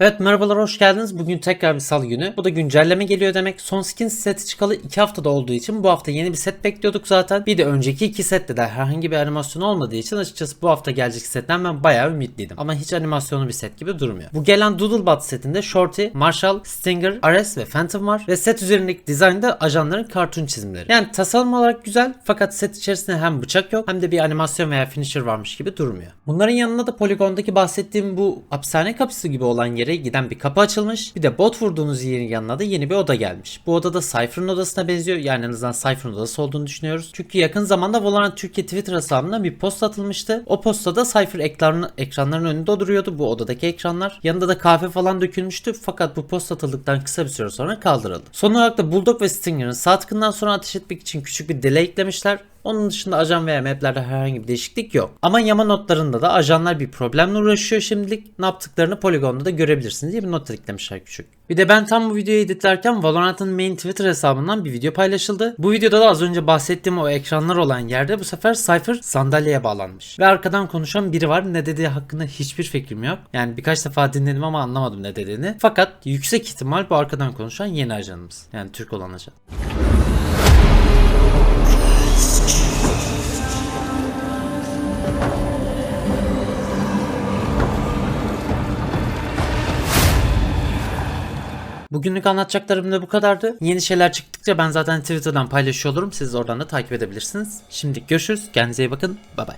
Evet merhabalar hoş geldiniz. Bugün tekrar bir salı günü. Bu da güncelleme geliyor demek. Son skins seti çıkalı 2 haftada olduğu için bu hafta yeni bir set bekliyorduk zaten. Bir de önceki iki sette de herhangi bir animasyon olmadığı için açıkçası bu hafta gelecek setten ben bayağı ümitliydim. Ama hiç animasyonu bir set gibi durmuyor. Bu gelen Doodlebot setinde Shorty, Marshall, Stinger, Ares ve Phantom var. Ve set üzerindeki dizaynda ajanların kartun çizimleri. Yani tasarım olarak güzel fakat set içerisinde hem bıçak yok hem de bir animasyon veya finisher varmış gibi durmuyor. Bunların yanında da poligondaki bahsettiğim bu hapishane kapısı gibi olan yere giden bir kapı açılmış. Bir de bot vurduğunuz yerin yanına da yeni bir oda gelmiş. Bu odada Cypher'ın odasına benziyor. Yani en azından Cypher'ın odası olduğunu düşünüyoruz. Çünkü yakın zamanda Valorant Türkiye Twitter hesabına bir post atılmıştı. O postada Cypher ekranı, ekranların önünde duruyordu bu odadaki ekranlar. Yanında da kahve falan dökülmüştü. Fakat bu post atıldıktan kısa bir süre sonra kaldırıldı. Son olarak da Bulldog ve Stinger'ın sağ tıkından sonra ateş etmek için küçük bir delay eklemişler. Onun dışında ajan veya maplerde herhangi bir değişiklik yok. Ama yama notlarında da ajanlar bir problemle uğraşıyor şimdilik. Ne yaptıklarını poligonda da görebilirsiniz diye bir not eklemişler küçük. Bir de ben tam bu videoyu editlerken Valorant'ın main Twitter hesabından bir video paylaşıldı. Bu videoda da az önce bahsettiğim o ekranlar olan yerde bu sefer Cypher sandalyeye bağlanmış. Ve arkadan konuşan biri var. Ne dediği hakkında hiçbir fikrim yok. Yani birkaç defa dinledim ama anlamadım ne dediğini. Fakat yüksek ihtimal bu arkadan konuşan yeni ajanımız. Yani Türk olan ajan. Bugünlük anlatacaklarım da bu kadardı. Yeni şeyler çıktıkça ben zaten Twitter'dan paylaşıyor olurum. Siz oradan da takip edebilirsiniz. Şimdi görüşürüz. Kendinize iyi bakın. Bay bay.